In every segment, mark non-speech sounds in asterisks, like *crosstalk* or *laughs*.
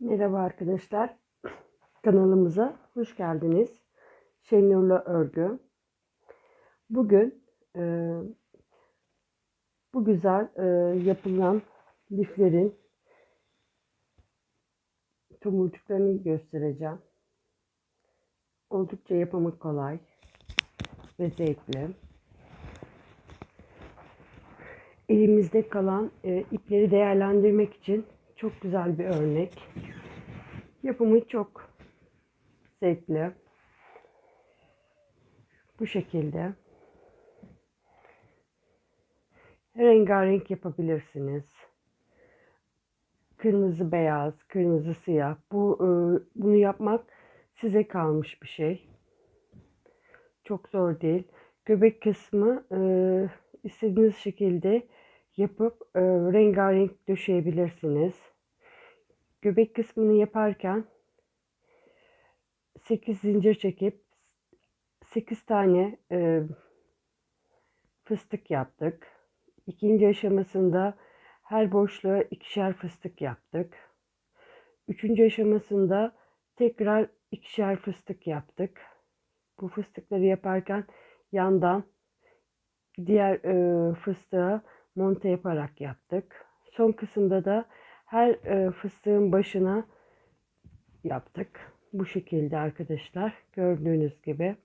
Merhaba arkadaşlar. Kanalımıza hoş geldiniz. Şenurlu Örgü. Bugün e, bu güzel e, yapılan liflerin tomurcuklarını göstereceğim. Oldukça yapımı kolay ve zevkli. Elimizde kalan e, ipleri değerlendirmek için çok güzel bir örnek. Yapımı çok zevkli. Bu şekilde. Rengarenk yapabilirsiniz. Kırmızı beyaz, kırmızı siyah. Bu e, bunu yapmak size kalmış bir şey. Çok zor değil. Göbek kısmı e, istediğiniz şekilde yapıp e, rengarenk döşeyebilirsiniz. Göbek kısmını yaparken 8 zincir çekip 8 tane e, fıstık yaptık. İkinci aşamasında her boşluğa ikişer fıstık yaptık. Üçüncü aşamasında tekrar ikişer fıstık yaptık. Bu fıstıkları yaparken yandan diğer e, fıstığa monte yaparak yaptık. Son kısımda da her e, fıstığın başına yaptık. Bu şekilde arkadaşlar gördüğünüz gibi.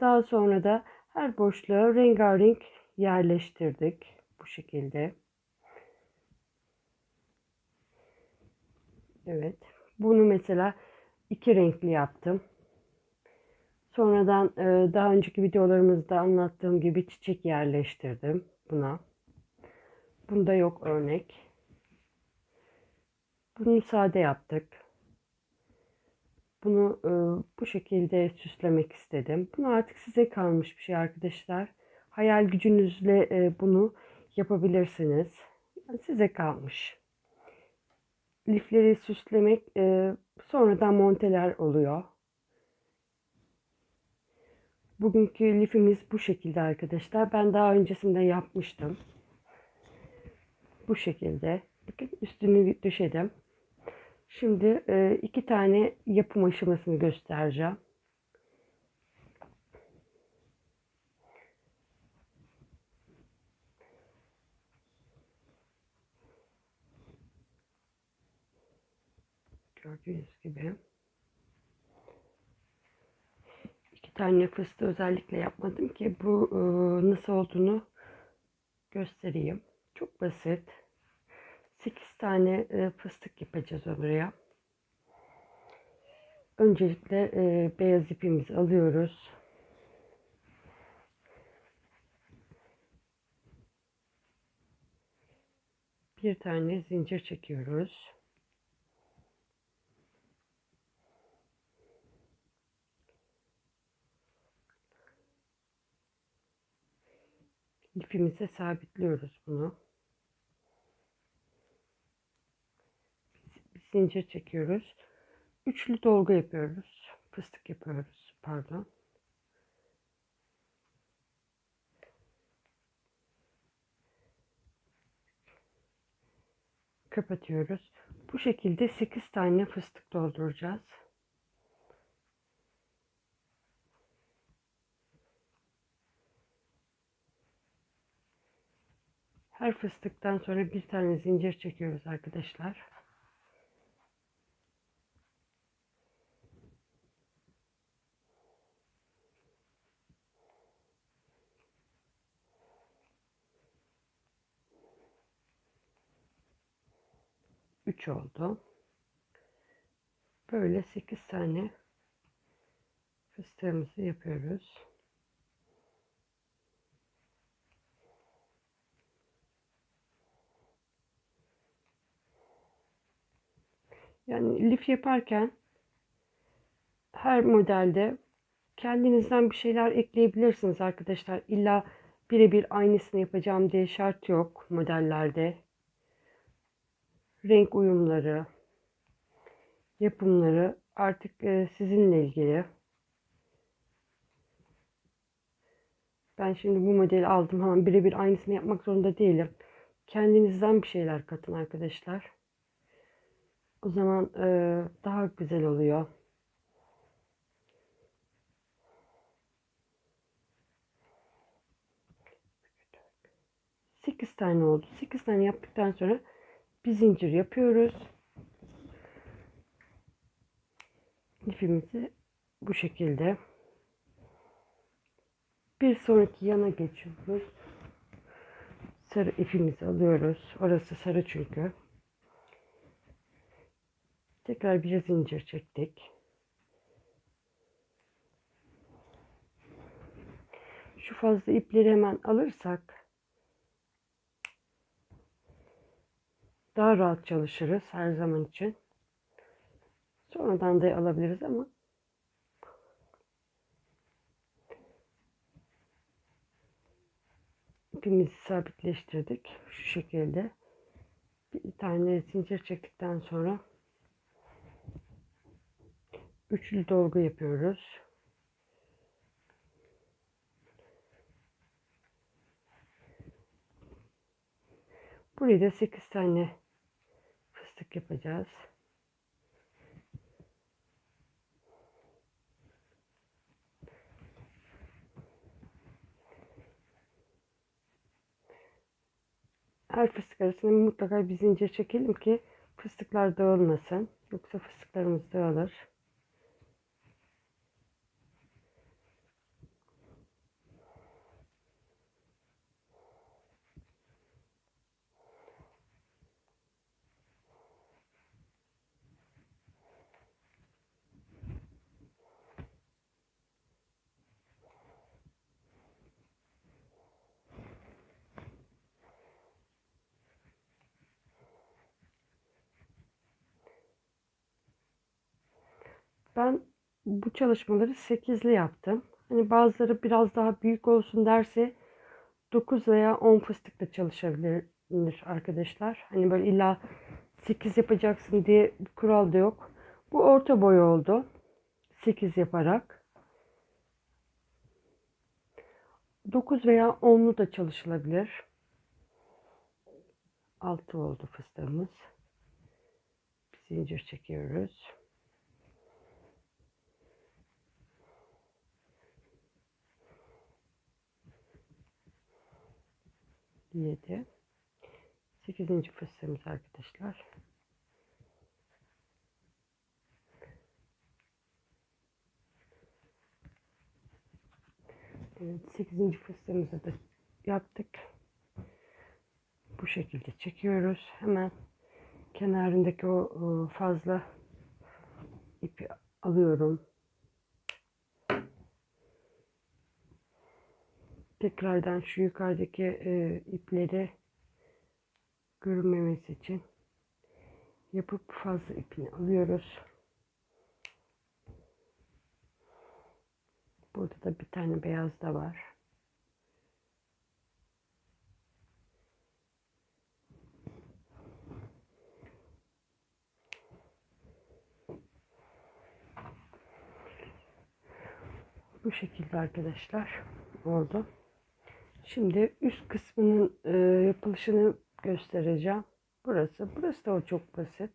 Daha sonra da her boşluğa rengarenk yerleştirdik. Bu şekilde. Evet. Bunu mesela iki renkli yaptım. Sonradan e, daha önceki videolarımızda anlattığım gibi çiçek yerleştirdim buna. Bunda yok örnek. Bunu sade yaptık. Bunu e, bu şekilde süslemek istedim. Bunu artık size kalmış bir şey arkadaşlar. Hayal gücünüzle e, bunu yapabilirsiniz. Yani size kalmış. Lifleri süslemek e, sonradan monteler oluyor. Bugünkü lifimiz bu şekilde arkadaşlar. Ben daha öncesinde yapmıştım. Bu şekilde. Bakın üstünü döşedim. Şimdi e, iki tane yapım aşamasını göstereceğim. Gördüğünüz gibi. iki tane fıstığı özellikle yapmadım ki bu e, nasıl olduğunu göstereyim. Çok basit. 8 tane e, fıstık yapacağız oraya. Öncelikle e, beyaz ipimizi alıyoruz. Bir tane zincir çekiyoruz. İpimize sabitliyoruz bunu. Bir zincir çekiyoruz. Üçlü dolgu yapıyoruz. Fıstık yapıyoruz. Pardon. Kapatıyoruz. Bu şekilde 8 tane fıstık dolduracağız. Her fıstıktan sonra bir tane zincir çekiyoruz arkadaşlar. Üç oldu. Böyle sekiz tane fıstığımızı yapıyoruz. Yani lif yaparken her modelde kendinizden bir şeyler ekleyebilirsiniz arkadaşlar. İlla birebir aynısını yapacağım diye şart yok modellerde. Renk uyumları, yapımları artık e, sizinle ilgili. Ben şimdi bu modeli aldım ama birebir aynısını yapmak zorunda değilim. Kendinizden bir şeyler katın arkadaşlar. O zaman e, daha güzel oluyor. Sekiz tane oldu. Sekiz tane yaptıktan sonra bir zincir yapıyoruz. İpimizi bu şekilde bir sonraki yana geçiyoruz. Sarı ipimizi alıyoruz. Orası sarı çünkü. Tekrar bir zincir çektik. Şu fazla ipleri hemen alırsak daha rahat çalışırız her zaman için. Sonradan da alabiliriz ama ipimizi sabitleştirdik. Şu şekilde bir tane zincir çektikten sonra üçlü dolgu yapıyoruz. Buraya da 8 tane fıstık yapacağız. Her fıstık arasında mutlaka bir zincir çekelim ki fıstıklar dağılmasın. Yoksa fıstıklarımız dağılır. Ben bu çalışmaları 8'li yaptım. Hani bazıları biraz daha büyük olsun derse 9 veya 10 fıstık da çalışabilir arkadaşlar. Hani böyle illa 8 yapacaksın diye bir kural da yok. Bu orta boy oldu. 8 yaparak. 9 veya 10'lu da çalışılabilir. 6 oldu fıstığımız. Zincir çekiyoruz. 7 8. fıstığımız arkadaşlar. Evet, 8. fıstığımızı da yaptık. Bu şekilde çekiyoruz. Hemen kenarındaki o fazla ipi alıyorum. Tekrardan şu yukarıdaki e, ipleri görünmemesi için yapıp fazla ipini alıyoruz. Burada da bir tane beyaz da var. Bu şekilde arkadaşlar oldu. Şimdi üst kısmının e, yapılışını göstereceğim. Burası. Burası da o çok basit.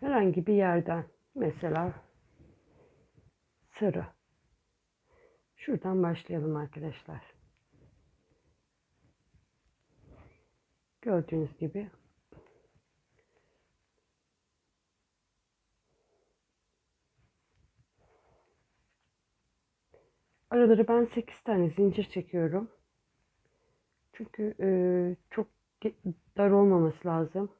Herhangi bir yerden mesela sarı. Şuradan başlayalım arkadaşlar. Gördüğünüz gibi Araları ben 8 tane zincir çekiyorum. Çünkü e, çok dar olmaması lazım.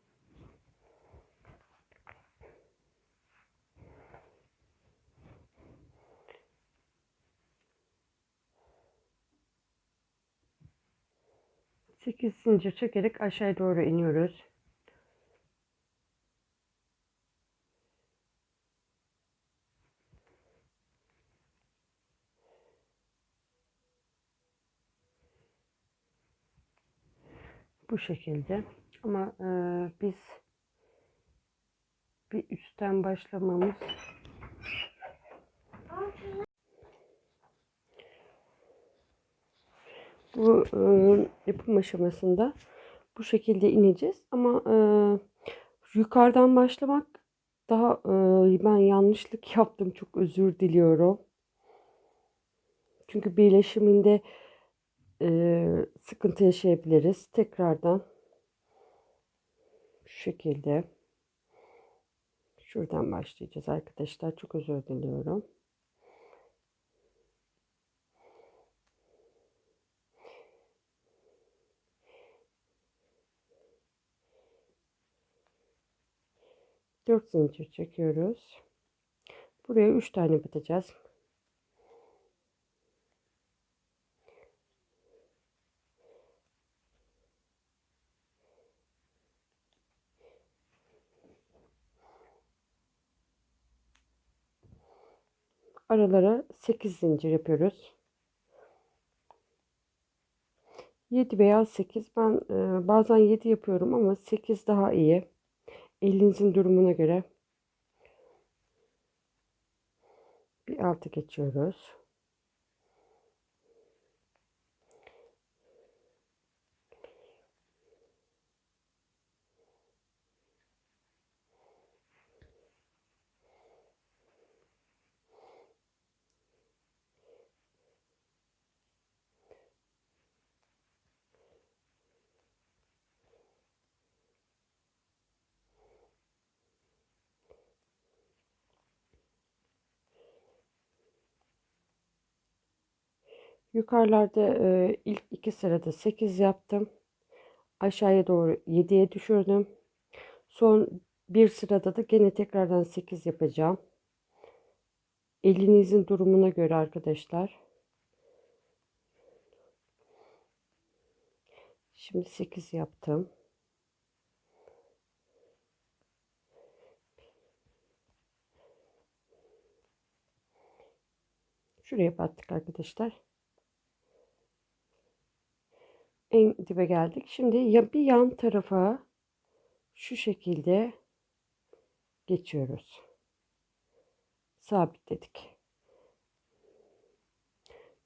Sekiz zincir çekerek aşağıya doğru iniyoruz. Bu şekilde. Ama e, biz bir üstten başlamamız Bu e, yapım aşamasında bu şekilde ineceğiz. Ama e, yukarıdan başlamak daha e, ben yanlışlık *laughs* yaptım. Çok özür diliyorum. Çünkü birleşiminde e, sıkıntı yaşayabiliriz. Tekrardan şu şekilde şuradan başlayacağız arkadaşlar. Çok özür diliyorum. Dört zincir çekiyoruz. Buraya üç tane batacağız. Aralara 8 zincir yapıyoruz. 7 veya 8 ben e, bazen 7 yapıyorum ama 8 daha iyi. Elinizin durumuna göre bir altı geçiyoruz. Yukarılarda e, ilk iki sırada 8 yaptım. Aşağıya doğru 7'ye düşürdüm. Son bir sırada da gene tekrardan 8 yapacağım. Elinizin durumuna göre arkadaşlar. Şimdi 8 yaptım. Şuraya battık arkadaşlar en dibe geldik. Şimdi bir yan tarafa şu şekilde geçiyoruz. Sabitledik.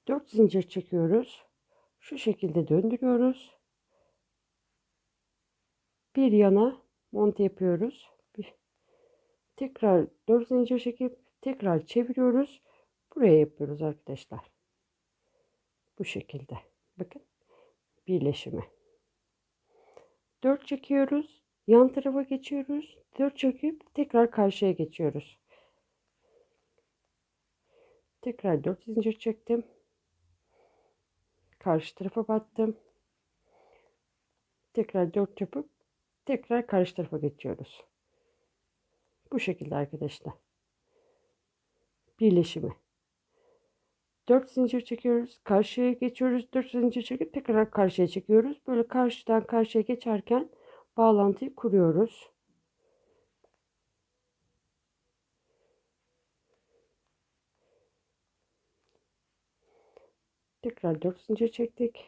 4 zincir çekiyoruz. Şu şekilde döndürüyoruz. Bir yana monte yapıyoruz. Tekrar 4 zincir çekip tekrar çeviriyoruz. Buraya yapıyoruz arkadaşlar. Bu şekilde. Bakın birleşimi. 4 çekiyoruz. Yan tarafa geçiyoruz. 4 çekip tekrar karşıya geçiyoruz. Tekrar 4 zincir çektim. Karşı tarafa battım. Tekrar 4 yapıp tekrar karşı tarafa geçiyoruz. Bu şekilde arkadaşlar. Birleşimi. 4 zincir çekiyoruz. Karşıya geçiyoruz. 4 zincir çekip tekrar karşıya çekiyoruz. Böyle karşıdan karşıya geçerken bağlantıyı kuruyoruz. Tekrar 4 zincir çektik.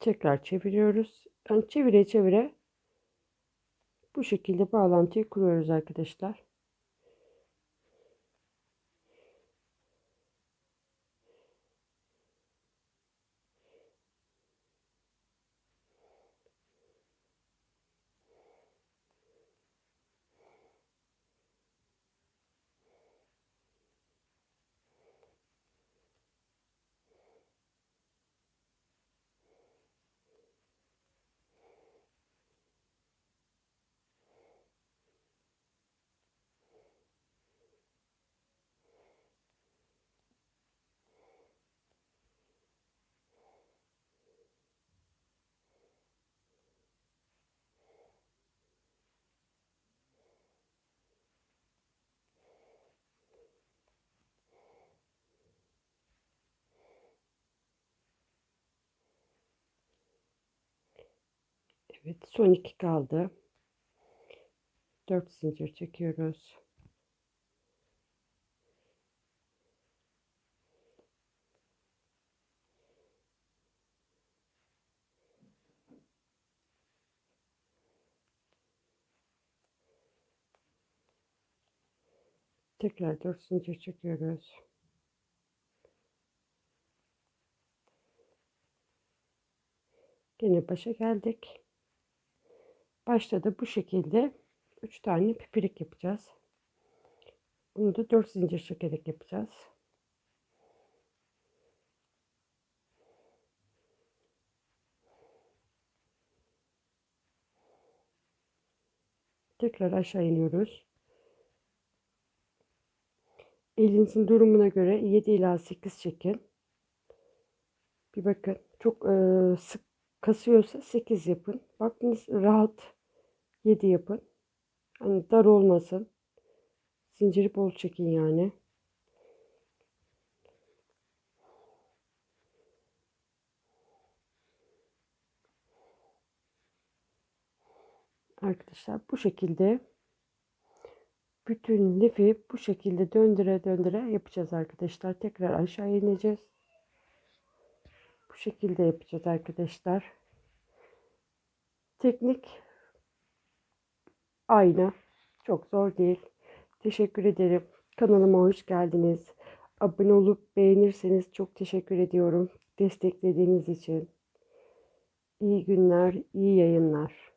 Tekrar çeviriyoruz. Yani çevire çevire bu şekilde bağlantıyı kuruyoruz arkadaşlar. Evet son iki kaldı. 4 zincir çekiyoruz. Tekrar 4 zincir çekiyoruz. Gene başa geldik. Başta da bu şekilde 3 tane pipirik yapacağız. Bunu da 4 zincir çekerek yapacağız. Tekrar aşağı iniyoruz. Elinizin durumuna göre 7 ila 8 çekin. Bir bakın çok sık kasıyorsa 8 yapın. Baktınız rahat 7 yapın. Hani dar olmasın. Zinciri bol çekin yani. Arkadaşlar bu şekilde bütün lifi bu şekilde döndüre döndüre yapacağız arkadaşlar. Tekrar aşağı ineceğiz. Bu şekilde yapacağız arkadaşlar. Teknik aynı. Çok zor değil. Teşekkür ederim. Kanalıma hoş geldiniz. Abone olup beğenirseniz çok teşekkür ediyorum. Desteklediğiniz için. İyi günler, iyi yayınlar.